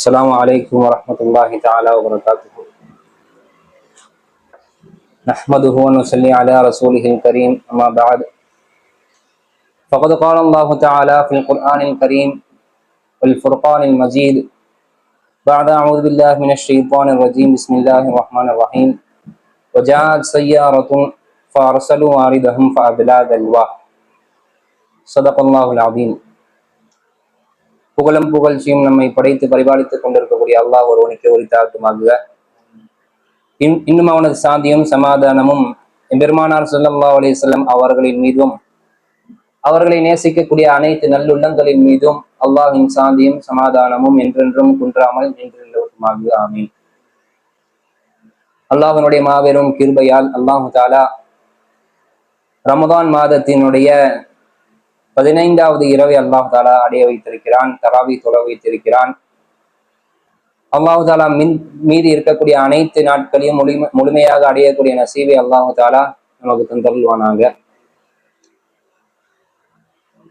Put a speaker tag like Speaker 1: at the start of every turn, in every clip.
Speaker 1: السلام عليكم ورحمة الله تعالى وبركاته. نحمده ونصلي على رسوله الكريم أما بعد. فقد قال الله تعالى في القرآن الكريم والفرقان المجيد بعد أعوذ بالله من الشيطان الرجيم بسم الله الرحمن الرحيم وجاءت سيارة فأرسلوا واردهم فأدلى دلواه صدق الله العظيم. புகழும் புகழ்ச்சியும் நம்மை படைத்து பரிபாலித்துக் கொண்டிருக்கக்கூடிய அல்லாஹ் ஒருவனுக்கு உரித்தாக்குமாகுக. இன் இன்னும் அவனது சாந்தியும் சமாதானமும் எம்பெருமானார் ஸல்லல்லாஹு அலி வஸல்லம் அவர்களின் மீதும் அவர்களை நேசிக்கக்கூடிய அனைத்து நல்லுள்ளங்களின் மீதும் அல்லாஹின் சாந்தியும் சமாதானமும் என்றென்றும் குன்றாமல் நின்றிருக்குமாகுக ஆமீன். அல்லாஹனுடைய மாபெரும் கிருபையால் அல்லாஹு தாலா ரமதான் மாதத்தினுடைய பதினைந்தாவது இரவை அல்லாஹ் தாலா அடைய வைத்திருக்கிறான் தராவி தொட வைத்திருக்கிறான். அல்லாஹு தாலா மின் மீது இருக்கக்கூடிய அனைத்து நாட்களையும் முழுமை முழுமையாக அடையக்கூடிய நசீவை அல்லாஹு தாலா நமக்கு தந்தருள்வானாங்க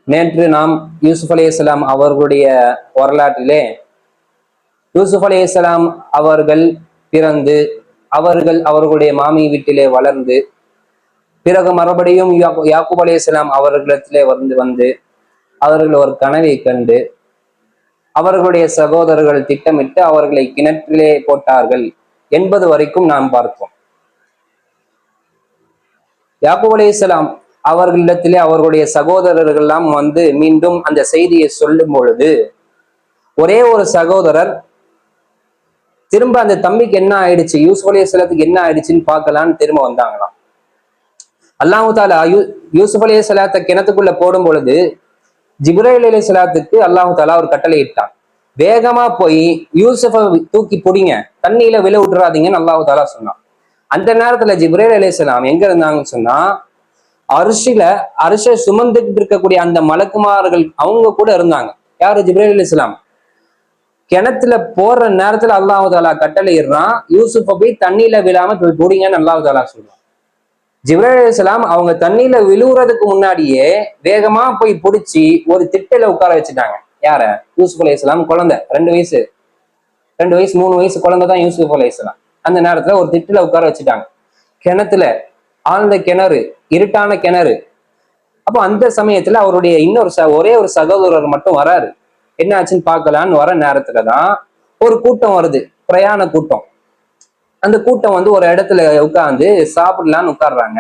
Speaker 1: நேற்று நாம் யூசுப் அலி இஸ்லாம் அவர்களுடைய வரலாற்றிலே யூசுப் அலி இஸ்லாம் அவர்கள் பிறந்து அவர்கள் அவர்களுடைய மாமி வீட்டிலே வளர்ந்து பிறகு மறுபடியும் யாக்கூ- யாக்கூப் அலையாம் அவர்களிடத்திலே வந்து வந்து அவர்கள் ஒரு கனவை கண்டு அவர்களுடைய சகோதரர்கள் திட்டமிட்டு அவர்களை கிணற்றிலே போட்டார்கள் என்பது வரைக்கும் நாம் பார்த்தோம் யாக்கூப் அலையாம் அவர்களிடத்திலே அவர்களுடைய சகோதரர்கள் எல்லாம் வந்து மீண்டும் அந்த செய்தியை சொல்லும் பொழுது ஒரே ஒரு சகோதரர் திரும்ப அந்த தம்பிக்கு என்ன ஆயிடுச்சு யூஸ் அலையாத்துக்கு என்ன ஆயிடுச்சுன்னு பார்க்கலான்னு திரும்ப வந்தாங்களாம். அல்லாஹு தாலா யூ யூசுப் அலி சலாத்தை கிணத்துக்குள்ள போடும் பொழுது ஜிப்ரைல் அலி சலாத்துக்கு அல்லாஹு தாலா ஒரு கட்டளை இட்டான். வேகமா போய் யூசுஃபை தூக்கி பிடிங்க தண்ணியில விழ விட்டுறாதீங்கன்னு அல்லாஹு தாலா சொன்னான். அந்த நேரத்துல ஜிப்ரேல் சலாம் எங்க இருந்தாங்கன்னு சொன்னா அரிசில அரிசை சுமந்துட்டு இருக்கக்கூடிய அந்த மலக்குமார்கள் அவங்க கூட இருந்தாங்க. யாரு? ஜிப்ரேல் இஸ்லாம் கிணத்துல போற நேரத்துல அல்லாஹு தாலா கட்டளை இடுறான் யூசுஃபை போய் தண்ணியில விழாம பிடிங்கன்னு அல்லாஹு தாலா சொல்றான். ஜிப்ரேல் அலைஹிஸ்ஸலாம் அவங்க தண்ணியில விழுவுறதுக்கு முன்னாடியே வேகமா போய் பிடிச்சி ஒரு திட்டையில உட்கார வச்சுட்டாங்க. யார? யூசுப் அலைஹிஸ்ஸலாம் குழந்தை. ரெண்டு வயசு. ரெண்டு வயசு மூணு வயசு குழந்தை தான் யூசுப் அலைஹிஸ்ஸலாம் அந்த நேரத்துல ஒரு திட்டுல உட்கார வச்சுட்டாங்க. கிணத்துல ஆழ்ந்த கிணறு இருட்டான கிணறு. அப்போ அந்த சமயத்துல அவருடைய இன்னொரு ச ஒரே ஒரு சகோதரர் மட்டும் வராரு. என்ன ஆச்சுன்னு பார்க்கலான்னு வர நேரத்துல தான் ஒரு கூட்டம் வருது. பிரயாண கூட்டம். அந்த கூட்டம் வந்து ஒரு இடத்துல உட்காந்து சாப்பிடலான்னு உட்கார்றாங்க.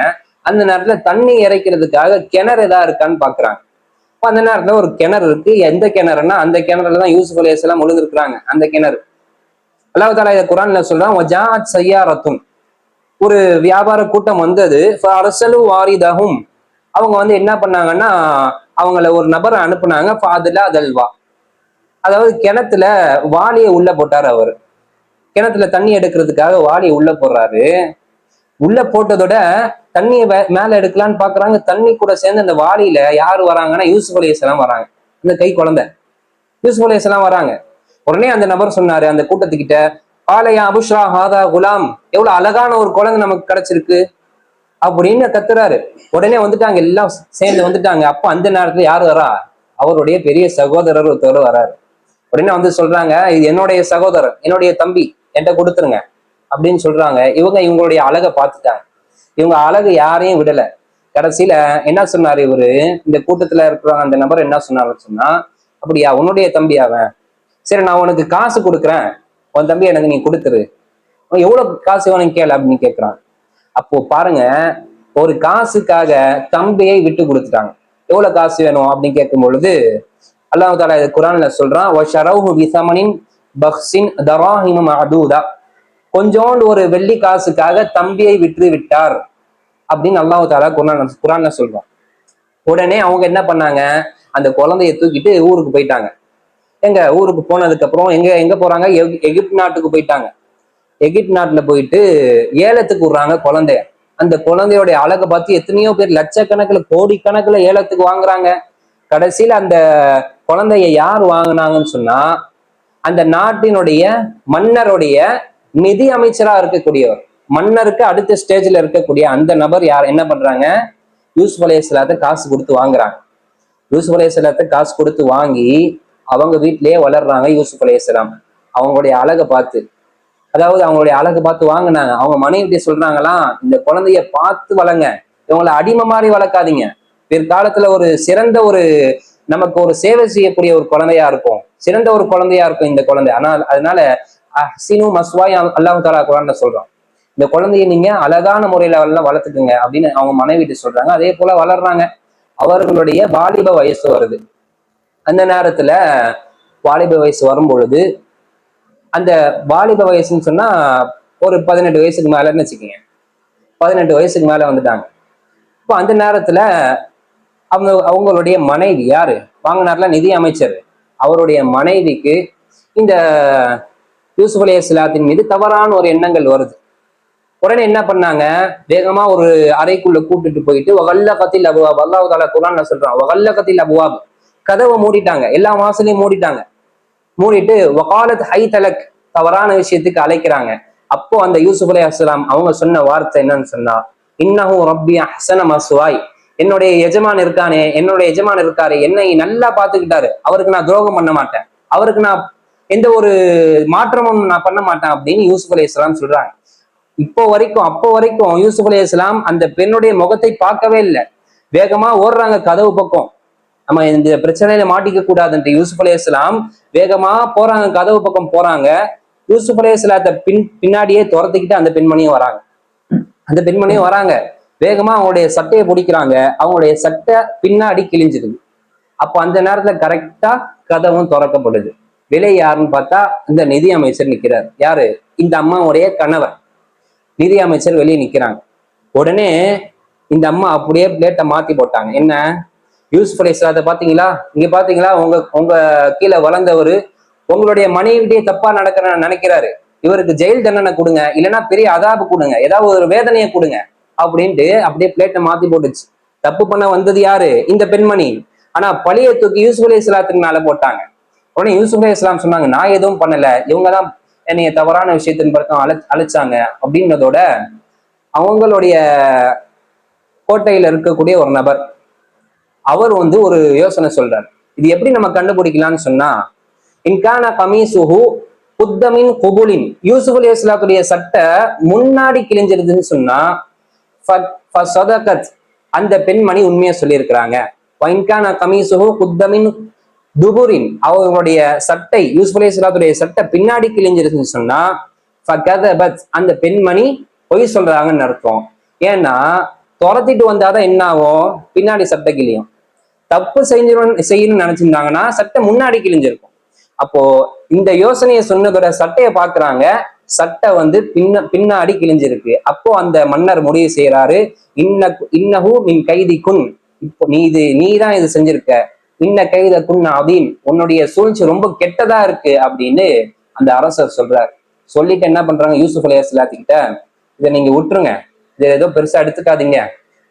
Speaker 1: அந்த நேரத்துல தண்ணி இறைக்கிறதுக்காக கிணறு ஏதா இருக்கான்னு பாக்குறாங்க. இப்போ அந்த நேரத்துல ஒரு கிணறு இருக்கு. எந்த கிணறுன்னா அந்த கிணறுல தான் யூசுப் எல்லாம் விழுந்திருக்கிறாங்க அந்த கிணறு. அல்லாஹ் தாலா இதை குரான்ல சொல்றான் வஜாத் சய்யாரத்துன். ஒரு வியாபார கூட்டம் வந்தது. அரசலு வாரிதகும் அவங்க வந்து என்ன பண்ணாங்கன்னா அவங்கள ஒரு நபரை அனுப்புனாங்க. ஃபாதுலா அதல்வா அதாவது கிணத்துல வாலியை உள்ள போட்டார் அவர். கிணத்துல தண்ணி எடுக்கிறதுக்காக வாளியை உள்ள போடுறாரு. உள்ள போட்டதோட தண்ணியை மேலே மேல எடுக்கலான்னு பாக்குறாங்க. தண்ணி கூட சேர்ந்து அந்த வாளியில யார் வராங்கன்னா யூசுப் அலையாம் வராங்க. இந்த கை குழந்தை. யூசுப் அலையாம் வராங்க. உடனே அந்த நபர் சொன்னாரு அந்த கூட்டத்துக்கிட்ட பாலையா அபுஷ்ரா ஹாதா குலாம் எவ்வளவு அழகான ஒரு குழந்தை நமக்கு கிடைச்சிருக்கு. அப்படின்னு கத்துறாரு. உடனே வந்துட்டாங்க எல்லாம் சேர்ந்து வந்துட்டாங்க. அப்ப அந்த நேரத்துல யார் வரா? அவருடைய பெரிய சகோதரர் ஒருத்தர் வராரு. உடனே வந்து சொல்றாங்க இது என்னுடைய சகோதரர் என்னுடைய தம்பி. என்கிட்ட கொடுத்துருங்க அப்படின்னு சொல்றாங்க. இவங்க இவங்களுடைய அழகை பார்த்துட்டாங்க. இவங்க அழகு யாரையும் விடல. கடைசியில என்ன சொன்னாரு இவரு? இந்த கூட்டத்துல இருக்கிற அந்த நபர் என்ன சொன்னாருன்னு சொன்னா அப்படியா உன்னுடைய தம்பி அவன்? சரி நான் உனக்கு காசு கொடுக்குறேன். உன் தம்பி எனக்கு நீ கொடுத்துரு. அவன் எவ்வளவு காசு வேணும் கேளு அப்படின்னு கேட்கிறான் அப்போ பாருங்க ஒரு காசுக்காக தம்பியை விட்டு கொடுத்துட்டாங்க. எவ்வளவு காசு வேணும்? அப்படின்னு கேட்கும் பொழுது அல்லாஹ் தாலா இது குரான்ல சொல்றான் ஒ ஷரவு விசமனின் பஹ்சின் தராஹிமம் அதூதா கொஞ்சோண்டு ஒரு வெள்ளி காசுக்காக தம்பியை விற்று விட்டார் அப்படின்னு அல்லாஹு தாலா குரான் குரான்ல சொல்றான். உடனே அவங்க என்ன பண்ணாங்க? அந்த குழந்தைய தூக்கிட்டு ஊருக்கு போயிட்டாங்க. எங்க? ஊருக்கு போனதுக்கு அப்புறம் எங்க எங்க போறாங்க? எகி- எகிப்து நாட்டுக்கு போயிட்டாங்க. எகிப்து நாட்டுல போயிட்டு ஏலத்துக்கு விடுறாங்க குழந்தைய. அந்த குழந்தையோட அழகை பார்த்து எத்தனையோ பேர் லட்சக்கணக்கில் கோடிக்கணக்கில் ஏலத்துக்கு வாங்குறாங்க. கடைசியில் அந்த குழந்தைய யார் வாங்குனாங்கன்னு சொன்னா அந்த நாட்டினுடைய மன்னருடைய நிதி அமைச்சரா இருக்கக்கூடியவர். மன்னருக்கு அடுத்த ஸ்டேஜ்ல இருக்கக்கூடிய அந்த நபர் யார்? என்ன பண்றாங்க? யூசுப் அலையாத்த காசு கொடுத்து வாங்குறாங்க. யூசுப் அலையாத்த காசு கொடுத்து வாங்கி அவங்க வீட்டிலேயே வளர்றாங்க யூசுப் அலையாம் அவங்களுடைய அழகை பார்த்து. அதாவது அவங்களுடைய அழகை பார்த்து வாங்கினாங்க. அவங்க மனைவிட்டு சொல்றாங்களாம் இந்த குழந்தைய பார்த்து வளங்க. இவங்களை அடிமை மாதிரி வளர்க்காதீங்க. பிற்காலத்துல ஒரு சிறந்த ஒரு நமக்கு ஒரு சேவை செய்யக்கூடிய ஒரு குழந்தையா இருக்கும். சிறந்த ஒரு குழந்தையா இருக்கும் இந்த குழந்தை. ஆனால் அதனால அஹ்சினு மஸ்வாய் அல்லாஹு தாலா குரான் சொல்றான் இந்த குழந்தைய நீங்க அழகான முறையில எல்லாம் வளர்த்துக்குங்க அப்படின்னு அவங்க மனைவிட்டு சொல்றாங்க. அதே போல வளர்றாங்க. அவர்களுடைய வாலிப வயசு வருது. அந்த நேரத்துல வாலிப வயசு வரும் பொழுது அந்த வாலிப வயசுன்னு சொன்னா ஒரு பதினெட்டு வயசுக்கு மேலன்னு வச்சுக்கோங்க. பதினெட்டு வயசுக்கு மேல வந்துட்டாங்க. இப்போ அந்த நேரத்துல அவங்க அவங்களுடைய மனைவி யாரு? வாங்கினார்ல நிதி அமைச்சர். அவருடைய மனைவிக்கு இந்த யூசுப் அலி இஸ்லாத்தின் மீது தவறான ஒரு எண்ணங்கள் வருது. உடனே என்ன பண்ணாங்க? வேகமா ஒரு அறைக்குள்ள கூட்டிட்டு போயிட்டு வகல்ல கத்தில் அபுவாப். அல்லாஹ் தாலா குரான் சொல்றான்? வகல்ல கத்தில் அபுவாப். கதவை மூடிட்டாங்க. எல்லா வாசலையும் மூடிட்டாங்க. மூடிட்டு வகாலத் ஹை தலக் தவறான விஷயத்துக்கு அழைக்கிறாங்க. அப்போ அந்த யூசுப் அலி அஸ்லாம் அவங்க சொன்ன வார்த்தை என்னன்னு சொன்னா இன்னஹு ரப்பி அஹ்சன மசுவாய். என்னுடைய எஜமான் இருக்கானே என்னுடைய எஜமான் இருக்காரு என்னை நல்லா பாத்துக்கிட்டாரு அவருக்கு நான் துரோகம் பண்ண மாட்டேன். அவருக்கு நான் எந்த ஒரு மாற்றமும் நான் பண்ண மாட்டேன் அப்படின்னு யூசுப் அலி இஸ்லாம் சொல்றாங்க. இப்போ வரைக்கும் அப்போ வரைக்கும் யூசுப் அலி இஸ்லாம் அந்த பெண்ணுடைய முகத்தை பார்க்கவே இல்லை. வேகமா ஓடுறாங்க கதவு பக்கம். நம்ம இந்த பிரச்சனையில மாட்டிக்க கூடாதுன்ட்டு யூசுப் அலி இஸ்லாம் வேகமா போறாங்க கதவு பக்கம் போறாங்க. யூசுப் அலி இஸ்லாத்தை பின் பின்னாடியே துரத்துக்கிட்டு அந்த பெண்மணியும் வராங்க. அந்த பெண்மணியும் வராங்க. வேகமா அவங்களுடைய சட்டையை பிடிக்கிறாங்க. அவங்களுடைய சட்டை பின்னாடி கிழிஞ்சிருது அப்போ அந்த நேரத்துல கரெக்டா கதவும் திறக்கப்படுது. விலை யாருன்னு பார்த்தா இந்த நிதி அமைச்சர் நிக்கிறார். யாரு? இந்த அம்மாவுடைய கணவர். நிதி அமைச்சர் வெளியே நிற்கிறாங்க உடனே இந்த அம்மா அப்படியே பிளேட்டை மாத்தி போட்டாங்க. என்ன? யூஸ் அலி இஸ்லாத்தை பாத்தீங்களா இங்க பாத்தீங்களா உங்க உங்க கீழே வளர்ந்தவர் உங்களுடைய மனைவிட்டே தப்பா நடக்கிற நினைக்கிறாரு. இவருக்கு ஜெயில் தண்டனை கொடுங்க. இல்லைன்னா பெரிய அதாபு கொடுங்க. ஏதாவது ஒரு வேதனையை கொடுங்க. அப்படின்ட்டு அப்படியே பிளேட்டை மாத்தி போட்டுச்சு. தப்பு பண்ண வந்தது யாரு? இந்த பெண்மணி. ஆனா பழிய தூக்கி யூசுப் அலி இஸ்லாத்துக்கு மேல போட்டாங்க. உடனே யூசுப் அலி இஸ்லாம் சொன்னாங்க நான் எதுவும் பண்ணல. இவங்க தான் என்னைய தவறான விஷயத்தின் பக்கம் அழை அழைச்சாங்க அப்படின்றதோட அவங்களுடைய கோட்டையில இருக்கக்கூடிய ஒரு நபர் அவர் வந்து ஒரு யோசனை சொல்றார். இது எப்படி நம்ம கண்டுபிடிக்கலாம்னு சொன்னா இன்கான கமீசுஹு புத்தமின் குபுலின். யூசுப் அலி இஸ்லாத்துடைய சட்டை முன்னாடி கிழிஞ்சிருதுன்னு சொன்னா அந்த பெண்மணி உண்மையை சொல்லியிருக்கிறாங்க. வைன்கான குத்தமின் துபுரின். அவங்களுடைய சட்டை யூசுப் அலி சட்டை பின்னாடி கிழிஞ்சிருச்சுன்னு சொன்னா அந்த பெண்மணி பொய் சொல்றாங்கன்னு அர்த்தம். ஏன்னா துரத்திட்டு வந்தாதான் என்ன ஆகும் பின்னாடி சட்டை கிழியும். தப்பு செஞ்சிரும் செய்யணும்னு நினைச்சிருந்தாங்கன்னா சட்டை முன்னாடி கிழிஞ்சிருக்கும். அப்போ இந்த யோசனையை சொன்னதோட சட்டையை பாக்குறாங்க சட்டை வந்து பின்ன பின்னாடி கிழிஞ்சிருக்கு. அப்போ அந்த மன்னர் முடிவு செய்யறாரு இன்ன இன்னஹூ மின் கைதி குன் இப்போ நீ இது நீ தான் இது செஞ்சிருக்க. இன்ன கைத குன் அதீன் உன்னுடைய சூழ்ச்சி ரொம்ப கெட்டதா இருக்கு அப்படின்னு அந்த அரசர் சொல்றாரு. சொல்லிட்டு என்ன பண்றாங்க யூசுப் அலி இஸ்லாத்துக்கிட்ட இதை நீங்க விட்டுருங்க இதை ஏதோ பெருசா எடுத்துக்காதீங்க.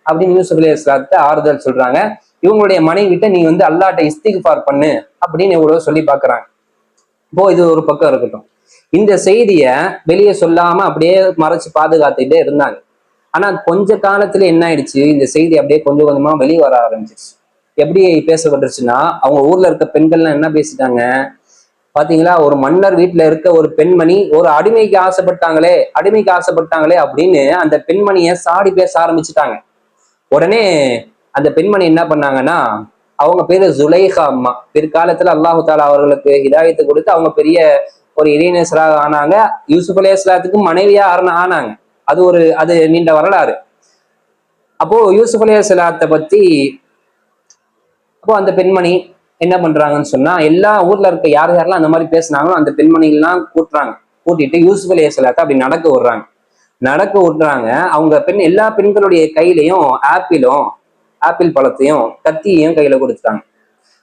Speaker 1: அப்படின்னு யூசுப் அலி இஸ்லாத்த ஆறுதல் சொல்றாங்க. இவங்களுடைய மனைவிட்ட நீ வந்து அல்லாட்ட இஸ்திகுஃபார் பண்ணு. அப்படின்னு இவ்வளவு சொல்லி பாக்குறாங்க. இப்போ இது ஒரு பக்கம் இருக்கட்டும். இந்த செய்தியை வெளியே சொல்லாம அப்படியே மறைச்சு பாதுகாத்துட்டே இருந்தாங்க. ஆனா கொஞ்ச காலத்துல என்ன ஆயிடுச்சு? இந்த செய்தி அப்படியே கொஞ்சம் கொஞ்சமா வெளியே வர ஆரம்பிச்சிருச்சு. எப்படி பேசப்பட்டுருச்சுன்னா அவங்க ஊர்ல இருக்க பெண்கள்லாம் என்ன பேசிட்டாங்க? பாத்தீங்களா? ஒரு மன்னர் வீட்டுல இருக்க ஒரு பெண்மணி ஒரு அடிமைக்கு ஆசைப்பட்டாங்களே அடிமைக்கு ஆசைப்பட்டாங்களே அப்படின்னு அந்த பெண்மணிய சாடி பேச ஆரம்பிச்சுட்டாங்க. உடனே அந்த பெண்மணி என்ன பண்ணாங்கன்னா அவங்க பேரு ஜுலைஹா அம்மா. பிற்காலத்துல அல்லாஹு தாலா அவர்களுக்கு ஹிதாயத்தை கொடுத்து அவங்க பெரிய ஒரு இறைநேசராக ஆனாங்க. யூசுப் அலி இஸ்லாத்துக்கு மனைவியா ஆனாங்க. அது ஒரு அது நீண்ட வரலாறு. அப்போ யூசுப் அலி இஸ்லாத்தை பத்தி அப்போ அந்த பெண்மணி என்ன பண்றாங்கன்னு சொன்னா எல்லா ஊர்ல இருக்க யார் யாரெல்லாம் அந்த மாதிரி பேசுனாங்களோ அந்த பெண்மணிகள்லாம் கூட்டுறாங்க. கூட்டிட்டு யூசுப் அலி இஸ்லாத்தை அப்படி நடக்க விடுறாங்க. நடக்க விடுறாங்க. அவங்க பெண் எல்லா பெண்களுடைய கையிலையும் ஆப்பிளும் ஆப்பிள் பழத்தையும் கத்தியையும் கையில கொடுத்துட்டாங்க.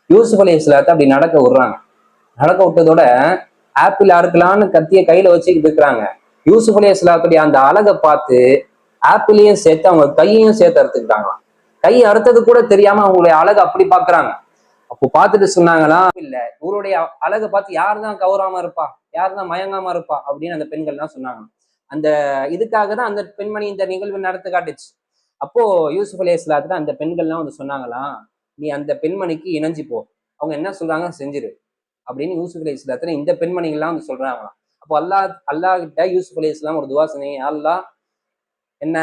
Speaker 1: யூசுப் அலி இஸ்லாத்தை அப்படி நடக்க விடுறாங்க. நடக்க விட்டதோட ஆப்பிள் அறுக்கலான்னு கத்திய கையில வச்சுக்கிட்டு இருக்கிறாங்க. யூசுப் அலி இஸ்லாத்துடைய அந்த அழகை பார்த்து ஆப்பிளையும் சேர்த்து அவங்க கையையும் சேர்த்து அறுத்துக்கிட்டாங்களாம். கை அறுத்தது கூட தெரியாம அவங்களுடைய அழகு அப்படி பாக்குறாங்க அப்போ பார்த்துட்டு சொன்னாங்களா இல்ல இவருடைய அழகை பார்த்து யார் தான் கௌராம இருப்பா? யார் தான் மயங்காம இருப்பா? அப்படின்னு அந்த பெண்கள்லாம் சொன்னாங்க அந்த இதுக்காக தான் அந்த பெண்மணி இந்த நிகழ்வு நடத்த காட்டுச்சு. அப்போ யூசுப் அலி இஸ்லாத்துல அந்த பெண்கள்லாம் வந்து சொன்னாங்களாம் நீ அந்த பெண்மணிக்கு இணைஞ்சு போ. அவங்க என்ன சொல்றாங்க செஞ்சிரு. அப்படின்னு யூசுப் அலி இஸ்லாத்துல இந்த பெண்மணிகள்லாம் வந்து சொல்றாங்களாம். அப்போ அல்லாஹ் அல்லாஹ் கிட்ட யூசுப் அலி இஸ்லாம் ஒரு துவா சொன்னீங்க அல்லாஹ் என்ன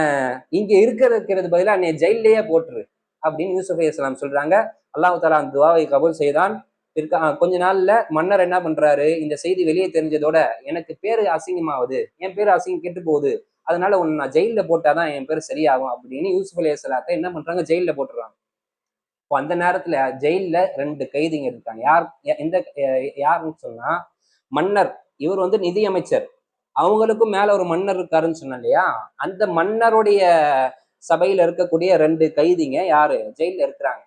Speaker 1: இங்க இருக்கிறது பதிலாக என்னை ஜெயிலேயே போட்டுரு அப்படின்னு யூசுப் அலி இஸ்லாம் சொல்றாங்க. அல்லாஹு தாலா அந்த துவாவை கபூல் செய்தான். இருக்க கொஞ்ச நாள்ல மன்னர் என்ன பண்றாரு? இந்த செய்தி வெளியே தெரிஞ்சதோட எனக்கு பேரு அசிங்கமாவது என் பேரு அசிங்கம் கெட்டு போகுது. அதனால உன்னை நான் ஜெயில போட்டாதான் என் பேர் சரியாகும் அப்படின்னு யூசுப் அலி இஸ்லாத்தை என்ன பண்றாங்க? ஜெயில போட்டுறாங்க. இப்போ அந்த நேரத்துல ஜெயில்ல ரெண்டு கைதிங்க இருக்காங்க. யார் எந்த யாருன்னு சொன்னா மன்னர். இவர் வந்து நிதி அமைச்சர் அவங்களுக்கும் மேல ஒரு மன்னர் இருக்காருன்னு சொன்ன இல்லையா? அந்த மன்னருடைய சபையில இருக்கக்கூடிய ரெண்டு கைதிங்க யாரு? ஜெயில இருக்கிறாங்க.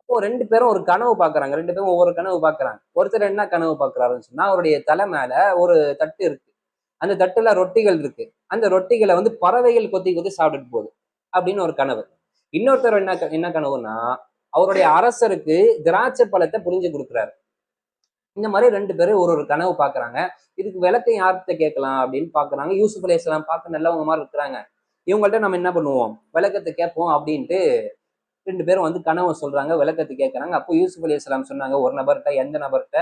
Speaker 1: இப்போ ரெண்டு பேரும் ஒரு கனவு பாக்குறாங்க. ரெண்டு பேரும் ஒவ்வொரு கனவு பாக்குறாங்க. ஒருத்தர் என்ன கனவு பாக்குறாருன்னு சொன்னா அவருடைய தலை மேல ஒரு தட்டு இருக்கு. அந்த தட்டுல ரொட்டிகள் இருக்கு. அந்த ரொட்டிகளை வந்து பறவைகள் கொத்தி கொத்தி சாப்பிட்டுட்டு போகுது. அப்படின்னு ஒரு கனவு. இன்னொருத்தர் என்ன க- என்ன கனவுன்னா அவருடைய அரசருக்கு திராட்சை பழத்தை புரிஞ்சு கொடுக்குறாரு. இந்த மாதிரி ரெண்டு பேரும் ஒரு ஒரு கனவு பாக்குறாங்க. இதுக்கு விளக்கம் யார்கிட்ட கேட்கலாம் அப்படின்னு பாக்குறாங்க. யூசுப் அலையாம் பார்க்க நல்லவங்க மாதிரி இருக்கிறாங்க. இவங்கள்ட்ட நம்ம என்ன பண்ணுவோம்? விளக்கத்தை கேட்போம் அப்படின்ட்டு ரெண்டு பேரும் வந்து கனவை சொல்றாங்க விளக்கத்தை கேட்கறாங்க அப்போ யூசுப் அலையாம் சொன்னாங்க ஒரு நபர்கிட்ட எந்த நபர்கிட்ட?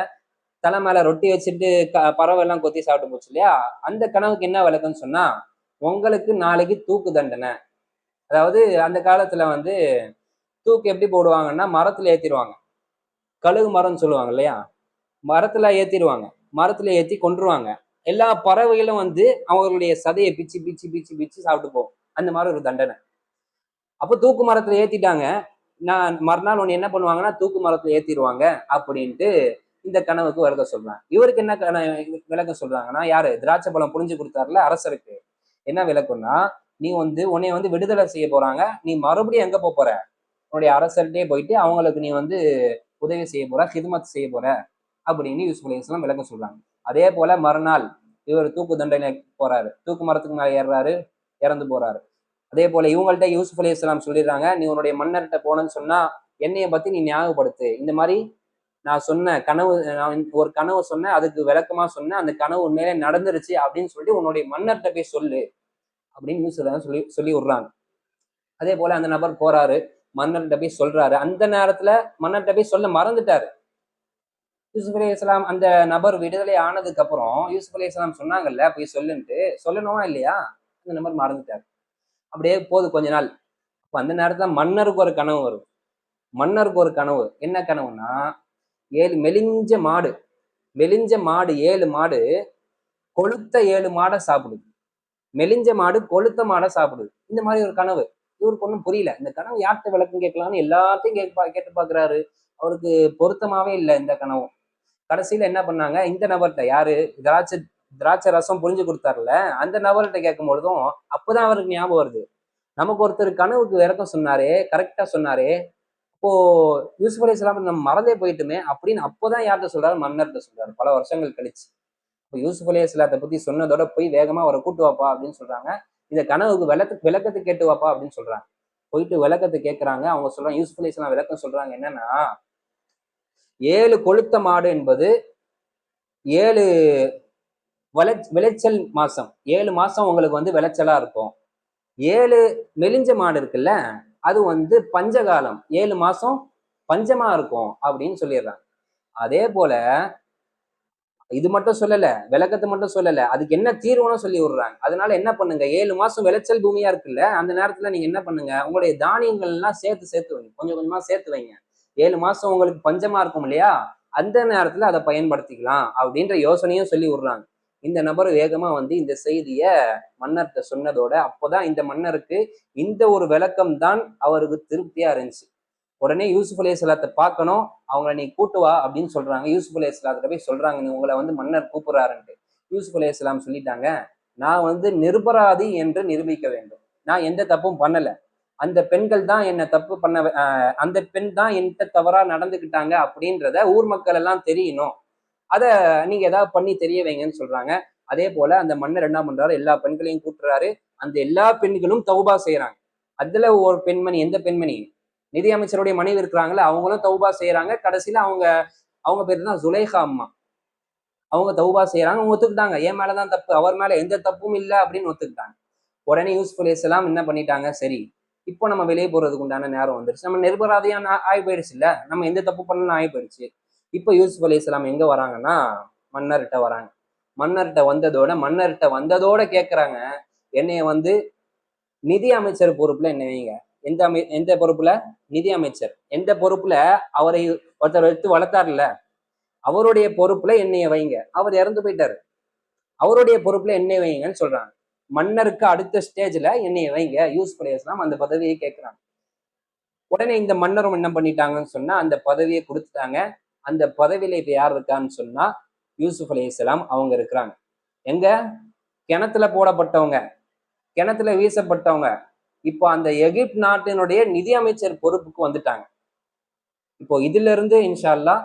Speaker 1: தலை மேல ரொட்டி வச்சுட்டு க பறவை எல்லாம் கொத்தி சாப்பிட்டு போச்சு இல்லையா? அந்த கனவுக்கு என்ன விளக்கம்னு சொன்னா உங்களுக்கு நாளைக்கு தூக்கு தண்டனை. அதாவது அந்த காலத்துல வந்து தூக்கு எப்படி போடுவாங்கன்னா மரத்துல ஏத்திடுவாங்க கழுகு மரம்னு சொல்லுவாங்க இல்லையா? மரத்துல ஏத்திடுவாங்க மரத்துல ஏத்தி கொண்டுருவாங்க எல்லா பறவைகளும் வந்து அவங்களுடைய சதையை பிச்சு பிச்சு பிச்சு பிச்சு சாப்பிட்டு போகும். அந்த மாதிரி ஒரு தண்டனை. அப்போ தூக்கு மரத்துல ஏத்திட்டாங்க. நான் மறுநாள் ஒன்று என்ன பண்ணுவாங்கன்னா தூக்கு மரத்துல ஏத்திடுவாங்க அப்படின்ட்டு இந்த கனவுக்கு வருக சொல்றாங்க. இவருக்கு என்ன கன விளக்கம் சொல்றாங்கன்னா யாரு? திராட்சை பழம் புரிஞ்சு கொடுத்தாருல அரசருக்கு. என்ன விளக்கம்னா நீ வந்து உன்னை வந்து விடுதலை செய்ய போறாங்க. நீ மறுபடியும் எங்க போற? உன்னுடைய அரசர்கிட்டே போயிட்டு அவங்களுக்கு நீ வந்து உதவி செய்ய போற ஹிதமத் செய்ய போற அப்படின்னு யூசுப் அலைஹிஸ்ஸலாம் விளக்கம் சொல்றாங்க. அதே போல மறுநாள் இவர் தூக்கு தண்டனை போறாரு. தூக்கு மரத்துக்கு மேலே ஏறுறாரு இறந்து போறாரு. அதே போல இவங்கள்ட்ட யூசுப் அலைஹிஸ்ஸலாம் சொல்லிடுறாங்க நீ உன்னுடைய மன்னர்கிட்ட போனேன்னு சொன்னா என்னைய பத்தி நீ ஞாபகப்படுத்து. இந்த மாதிரி நான் சொன்ன கனவு நான் ஒரு கனவு சொன்னேன் அதுக்கு விளக்கமா சொன்னேன் அந்த கனவு உண்மையிலே நடந்துருச்சு அப்படின்னு சொல்லிட்டு உன்னுடைய மன்னர்கிட்ட போய் சொல்லு அப்படின்னு யூசுப் சொல்லி சொல்லி விடுறாங்க. அதே போல அந்த நபர் போறாரு. மன்னர்கிட்ட போய் சொல்றாரு. அந்த நேரத்துல மன்னர்கிட்ட போய் சொல்ல மறந்துட்டாரு. யூசுப் அலி இஸ்லாம் அந்த நபர் விடுதலை ஆனதுக்கு அப்புறம் யூசுப் அலி இஸ்லாம் சொன்னாங்கல்ல போய் சொல்லுன்ட்டு. சொல்லணுமா இல்லையா? அந்த நபர் மறந்துட்டாரு. அப்படியே போகுது கொஞ்ச நாள். அப்போ அந்த நேரத்துல மன்னருக்கு ஒரு கனவு வரும் மன்னருக்கு ஒரு கனவு. என்ன கனவுன்னா ஏழு மெலிஞ்ச மாடு மெலிஞ்ச மாடு ஏழு மாடு கொளுத்த ஏழு மாடை சாப்பிடுது. மெலிஞ்ச மாடு கொளுத்த மாடை சாப்பிடுது. இந்த மாதிரி ஒரு கனவு. இவருக்கு ஒன்றும் புரியல. இந்த கனவு யார்கிட்ட விளக்கம் கேட்கலாம்னு எல்லாத்தையும் கேட்பா கேட்டு பார்க்கறாரு அவருக்கு பொருத்தமாவே இல்லை இந்த கனவும். கடைசியில என்ன பண்ணாங்க? இந்த நபர்கிட்ட யாரு? திராட்சை திராட்சை ரசம் புரிஞ்சு கொடுத்தாருல அந்த நபர்கிட்ட கேட்கும் பொழுதும் அப்போதான் அவருக்கு ஞாபகம் வருது. நமக்கு ஒருத்தர் கனவுக்கு விளக்கம் சொன்னாரே கரெக்டா சொன்னாரே அப்போ யூசுப் அலி இஸ்லாம் நம்ம மறந்தே போயிட்டுமே அப்படின்னு அப்போதான் யார்கிட்ட சொல்றாரு? மன்னர்கிட்ட சொல்றாரு. பல வருஷங்கள் கழிச்சு. இப்போ யூசுப் அலி இஸ்லாத்தை பத்தி சொன்னதோட போய் வேகமா அவரை கூட்டு வாப்பா அப்படின்னு சொல்றாங்க. இந்த கனவுக்கு விளக்கு விளக்கத்தை கேட்டு வாப்பா அப்படின்னு சொல்றாங்க. போயிட்டு விளக்கத்தை கேட்கறாங்க அவங்க சொல்றாங்க யூசுப் இஸ்லாம் விளக்கம் சொல்றாங்க. என்னன்னா ஏழு கொளுத்த மாடு என்பது ஏழு விளை விளைச்சல் மாசம். ஏழு மாசம் உங்களுக்கு வந்து விளைச்சலா இருக்கும். ஏழு மெலிஞ்ச மாடு இருக்குல்ல அது வந்து பஞ்சகாலம். ஏழு மாசம் பஞ்சமா இருக்கும் அப்படின்னு சொல்லிடுறாங்க. அதே போல இது மட்டும் சொல்லல விளக்கத்தை மட்டும் சொல்லல. அதுக்கு என்ன தீர்வுன்னு சொல்லி விடுறாங்க. அதனால என்ன பண்ணுங்க? ஏழு மாசம் விளைச்சல் பூமியா இருக்குல்ல அந்த நேரத்துல நீங்க என்ன பண்ணுங்க? உங்களுடைய தானியங்கள் எல்லாம் சேர்த்து சேர்த்து வைங்க. கொஞ்சம் கொஞ்சமா சேர்த்து வைங்க. ஏழு மாசம் உங்களுக்கு பஞ்சமா இருக்கும் இல்லையா? அந்த நேரத்துல அதை பயன்படுத்திக்கலாம் அப்படின்ற யோசனையும் சொல்லி விடுறாங்க. இந்த நபர் வேகமா வந்து இந்த செய்திய மன்னர்கிட்ட சொன்னதோட அப்போதான் இந்த மன்னருக்கு இந்த ஒரு விளக்கம் தான் அவருக்கு திருப்தியா இருந்துச்சு. உடனே யூசுப் அலி சலாத்தை பார்க்கணும். அவங்கள நீ கூட்டு வா அப்படின்னு சொல்றாங்க. யூசுப் அலி சலாத்திட்ட போய் சொல்றாங்க. நீ உங்களை வந்து மன்னர் கூப்பிடுறாருன்ட்டு. யூசுப் அலி இஸ்லாம் சொல்லிட்டாங்க நான் வந்து நிர்பராதி என்று நிரூபிக்க வேண்டும். நான் எந்த தப்பும் பண்ணல. அந்த பெண்கள் தான் என்னை தப்பு பண்ண அந்த பெண் தான் என்கிட்ட தவறா நடந்துக்கிட்டாங்க அப்படின்றத ஊர் மக்கள் எல்லாம் தெரியணும். அதை நீங்க ஏதாவது பண்ணி தெரிய வைங்கன்னு சொல்றாங்க. அதே போல அந்த மன்னர் என்ன பண்றாரு? எல்லா பெண்களையும் கூட்டுறாரு அந்த எல்லா பெண்களும் தௌபா செய்யறாங்க அதுல ஒரு பெண்மணி எந்த பெண்மணி? நிதி அமைச்சருடைய மனைவி இருக்கிறாங்களே அவங்களும் தௌபா செய்யறாங்க. கடைசியில அவங்க அவங்க பேர் தான் ஜுலேஹா அம்மா. அவங்க தௌபா செய்யறாங்க. அவங்க ஒத்துக்கிட்டாங்க. என் மேலதான் தப்பு. அவர் மேல எந்த தப்பும் இல்லை அப்படின்னு ஒத்துக்கிட்டாங்க. உடனே யூசுப் எல்லாம் என்ன பண்ணிட்டாங்க? சரி இப்போ நம்ம வெளியே போறதுக்கு உண்டான நேரம் வந்துருச்சு. நம்ம நிர்பராதியான ஆகி போயிடுச்சு இல்ல? நம்ம எந்த தப்பு பண்ணலாம் ஆகி போயிடுச்சு. இப்போ யூசுப் அலி இஸ்லாம் எங்க வராங்கன்னா மன்னர்கிட்ட வராங்க. மன்னர்கிட்ட வந்ததோட மன்னர்கிட்ட வந்ததோட கேட்குறாங்க என்னைய வந்து நிதி அமைச்சர் பொறுப்புல என்ன வைங்க? எந்த அமை எந்த பொறுப்புல? நிதி அமைச்சர். எந்த பொறுப்புல? அவரை ஒருத்தர் எடுத்து வளர்த்தார்ல அவருடைய பொறுப்புல என்னைய வைங்க. அவர் இறந்து போயிட்டாரு. அவருடைய பொறுப்புல என்னை வைங்கன்னு சொல்றாங்க. மன்னருக்கு அடுத்த ஸ்டேஜ்ல என்னைய வைங்க. யூஸ் பண்ணியலாம் அந்த பதவியை கேட்கிறாங்க. உடனே இந்த மன்னரும் என்ன பண்ணிட்டாங்கன்னு சொன்னா அந்த பதவியை கொடுத்துட்டாங்க. அந்த பதவியில இப்ப யார் இருக்கான்னு சொன்னா யூசுப் அலி இஸ்லாம் அவங்க இருக்கிறாங்க. எங்க? கிணத்துல போடப்பட்டவங்க. கிணத்துல வீசப்பட்டவங்க. இப்போ அந்த எகிப்த் நாட்டினுடைய நிதி அமைச்சர் பொறுப்புக்கு வந்துட்டாங்க. இப்போ இதுல இருந்து இன்ஷால்லா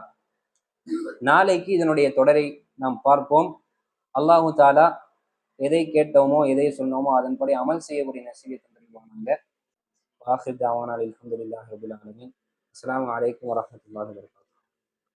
Speaker 1: நாளைக்கு இதனுடைய தொடரை நாம் பார்ப்போம். அல்லாஹு தாலா எதை கேட்டோமோ எதை சொன்னோமோ அதன்படி அமல் செய்யக்கூடிய நசீவை தந்திருவாங்க வாஹித் அவனால் அலி அலமதுல்லாஹ் ஆலமின். அஸ்லாம் வலைக்கம் வரமத்துல்லாஹ் வரகாத்து